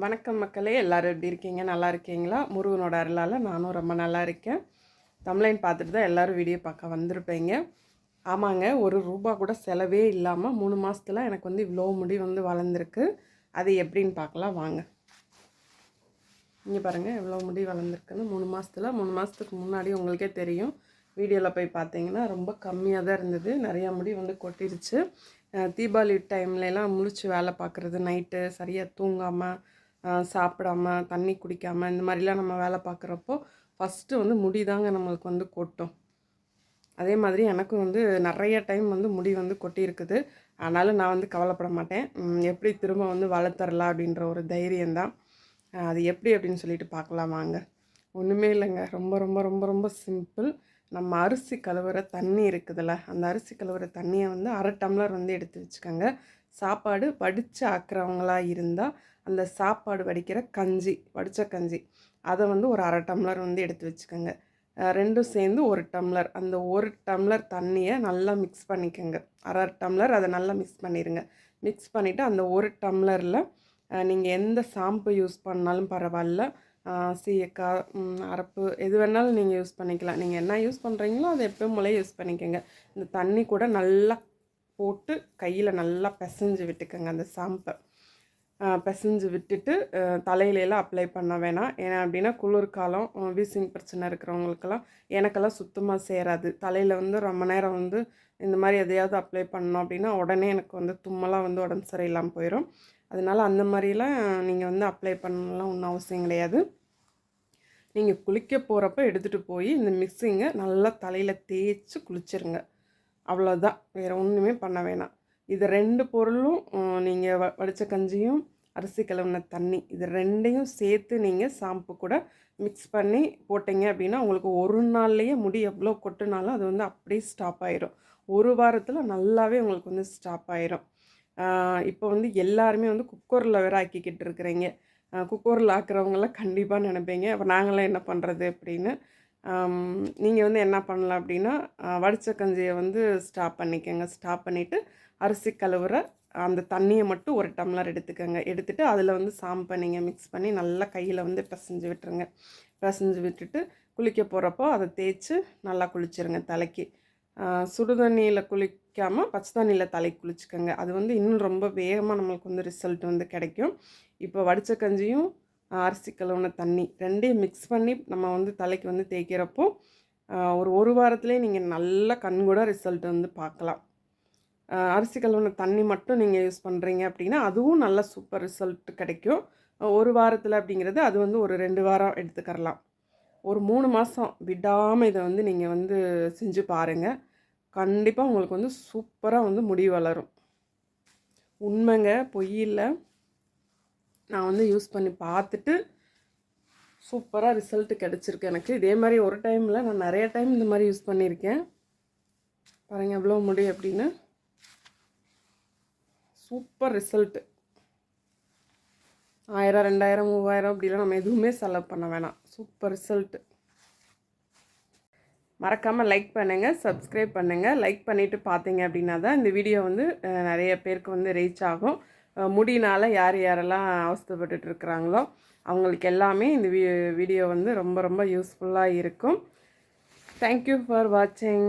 வணக்கம் மக்களே எல்லாரும் எப்படி இருக்கீங்க? நல்லா இருக்கீங்களா? முருகனோட அருளால் நானும் ரொம்ப நல்லா இருக்கேன். தமிழைன் பார்த்துட்டு தான் எல்லோரும் வீடியோ பார்க்க வந்திருப்பீங்க. ஆமாங்க ஒரு ரூபா கூட செலவே இல்லாமல் மூணு மாதத்தில் எனக்கு வந்து இவ்வளோ முடி வந்து வளர்ந்துருக்கு. அது எப்படின்னு பார்க்கலாம் வாங்க. இங்கே பாருங்கள் எவ்வளோ முடி வளர்ந்துருக்குன்னு மூணு மாதத்தில் மூணு மாதத்துக்கு முன்னாடி உங்களுக்கே தெரியும். வீடியோவில் போய் பார்த்தீங்கன்னா ரொம்ப கம்மியாக தான் இருந்தது. நிறையா முடி வந்து கொட்டிருச்சு. தீபாவளி டைம்லலாம் முழிச்சு வேலை பார்க்குறது நைட்டு சரியாக தூங்காமல் சாப்பிடாம தண்ணி குடிக்காமல் இந்த மாதிரிலாம் நம்ம வேலை பார்க்குறப்போ ஃபஸ்ட்டு வந்து முடி தாங்க நம்மளுக்கு வந்து கொட்டும். அதே மாதிரி எனக்கும் வந்து நிறைய டைம் வந்து முடி வந்து கொட்டியிருக்குது. ஆனாலும் நான் வந்து கவலைப்பட மாட்டேன். எப்படி திரும்ப வந்து வளர்த்தரலாம் அப்படின்ற ஒரு தைரியம்தான் அது எப்படி அப்படின்னு சொல்லிட்டு பார்க்கலாம் வாங்க. ஒன்றுமே இல்லைங்க. ரொம்ப ரொம்ப ரொம்ப ரொம்ப சிம்பிள் நம்ம அரிசி கழுவுற தண்ணி இருக்குதுல்ல அந்த அரிசி கழுவுற தண்ணியை வந்து அரை டம்ளர் வந்து எடுத்து வச்சுக்கோங்க. சாப்பாடு வடித்து ஆக்குறவங்களாக இருந்தால் அந்த சாப்பாடு வடிக்கிற கஞ்சி வடித்த கஞ்சி. அதை வந்து ஒரு அரை டம்ளர் வந்து எடுத்து வச்சுக்கோங்க. ரெண்டும் சேர்ந்து ஒரு டம்ளர். அந்த ஒரு டம்ளர் தண்ணியை நல்லா மிக்ஸ் பண்ணிக்கோங்க. அரை டம்ளர் அதை நல்லா மிக்ஸ் பண்ணிடுங்க மிக்ஸ் பண்ணிவிட்டு அந்த ஒரு டம்ளரில் நீங்கள் எந்த ஷாம்பு யூஸ் பண்ணாலும் பரவாயில்ல. சீயக்காய் அரப்பு எது வேணாலும் நீங்கள் யூஸ் பண்ணிக்கலாம். நீங்கள் என்ன யூஸ் பண்ணுறீங்களோ அதை எப்போயும் போல யூஸ் பண்ணிக்கோங்க. இந்த தண்ணி கூட நல்லா போட்டு கையில் நல்லா பிசைஞ்சு விட்டுக்கோங்க அந்த ஷாம்பை பிசைஞ்சு விட்டுட்டு தலையிலலாம் அப்ளை பண்ண வேணாம். ஏன்னா அப்படின்னா குளிர்காலம் வீசிங் பிரச்சனை இருக்கிறவங்களுக்கெல்லாம் எனக்கெல்லாம் சுத்தமாக சேராது. தலையில் வந்து ரொம்ப நேரம் வந்து இந்த மாதிரி எதையாவது அப்ளை பண்ணோம் அப்படின்னா உடனே எனக்கு வந்து தும்மலாக வந்து உடம்பு சரியில்லாமல் போயிடும் அதனால அந்த மாதிரிலாம் நீங்கள் வந்து அப்ளை பண்ணலாம் ஒன்றும் அவசியம் கிடையாது. நீங்கள் குளிக்க போகிறப்ப எடுத்துகிட்டு போய் இந்த மிக்ஸிங்கை நல்லா தலையில் தேய்ச்சி குளிச்சிருங்க. அவ்வளோதான் வேறு ஒன்றுமே பண்ண வேணாம். இது ரெண்டு பொருளும் நீங்கள் வ வடித்த கஞ்சியும் அரிசி கழுவின தண்ணி இது ரெண்டையும் சேர்த்து நீங்கள் ஷாம்பு கூட மிக்ஸ் பண்ணி போட்டீங்க அப்படின்னா உங்களுக்கு ஒரு நாள்லேயே முடி எவ்வளோ கொட்டுனாலும் அது வந்து அப்படியே ஸ்டாப் ஆயிரும். ஒரு வாரத்தில் நல்லாவே உங்களுக்கு வந்து ஸ்டாப் ஆயிரும். இப்போ வந்து எல்லாருமே வந்து குக்கரில் வேற ஆக்கிக்கிட்டு இருக்கிறீங்க. குக்கரில் ஆக்குறவங்களாம் கண்டிப்பாக நினைப்பீங்க. அப்போ நாங்களாம் என்ன பண்ணுறது அப்படின்னு நீங்கள் வந்து என்ன பண்ணலாம் அப்படின்னா வடித்த வடிச்ச கஞ்சியை வந்து ஸ்டாப் பண்ணிக்கோங்க. ஸ்டாப் பண்ணிவிட்டு அரிசி கழுவுற அந்த தண்ணியை மட்டும் ஒரு டம்ளர் எடுத்துக்கோங்க. எடுத்துகிட்டு அதில் வந்து சாம்பை நீங்கள் மிக்ஸ் பண்ணி நல்லா கையில் வந்து பிசைஞ்சு விட்டுருங்க. பிசைஞ்சு விட்டுட்டு குளிக்க போகிறப்போ அதை தேய்ச்சி நல்லா குளிச்சிருங்க தலைக்கு. சுடுதண்ணியில் சுடு தண்ணியில் குளிக்காமல் பச்சை தண்ணியில் தலைக்கு குளிச்சுக்கோங்க. அது வந்து இன்னும் ரொம்ப வேகமாக நம்மளுக்கு வந்து ரிசல்ட் வந்து கிடைக்கும். இப்போ வடித்த கஞ்சியும் அரிசி கழுவுன தண்ணி ரெண்டையும் மிக்ஸ் பண்ணி நம்ம வந்து தலைக்கு வந்து தேய்க்கிறப்போ ஒரு ஒரு வாரத்துலேயே நீங்கள் நல்ல கண்கூட ரிசல்ட் வந்து பார்க்கலாம். அரிசி கழுவுன தண்ணி மட்டும் நீங்கள் யூஸ் பண்ணுறீங்க அப்படின்னா அதுவும் நல்ல சூப்பர் ரிசல்ட் கிடைக்கும். ஒரு வாரத்தில் அப்படிங்கிறது அது வந்து ஒரு ரெண்டு வாரம் எடுத்துக்கரலாம். ஒரு மூணு மாதம் விடாமல் இதை வந்து நீங்கள் வந்து செஞ்சு பாருங்கள் கண்டிப்பாக உங்களுக்கு வந்து சூப்பராக வந்து முடி வளரும். உண்மைங்க பொய் இல்லை. நான் வந்து யூஸ் பண்ணி பார்த்துட்டு சூப்பராக ரிசல்ட் கிடச்சிருக்கு எனக்கு. இதே மாதிரி ஒரு டைமில் நான் நிறைய டைம் இந்த மாதிரி யூஸ் பண்ணியிருக்கேன். பாருங்கள் எவ்வளோ முடி அப்படின்னு. சூப்பர் ரிசல்ட்டு ஆயிரம் ரெண்டாயிரம் மூவாயிரம் அப்படிலாம் நம்ம எதுவுமே செலவு பண்ண வேணாம். சூப்பர் ரிசல்ட்டு மறக்காமல் லைக் பண்ணுங்கள் சப்ஸ்கிரைப் பண்ணுங்கள் லைக் பண்ணிவிட்டு பார்த்தீங்க அப்படின்னா தான் இந்த வீடியோ வந்து நிறைய பேருக்கு வந்து ரீச் ஆகும். முடினால் யார் யாரெல்லாம் அவஸ்தைப்பட்டுட்டு இருக்கிறாங்களோ அவங்களுக்கு எல்லாமே இந்த வீ வீடியோ வந்து ரொம்ப ரொம்ப யூஸ்ஃபுல்லாக இருக்கும். தேங்க்யூ ஃபார் வாட்சிங்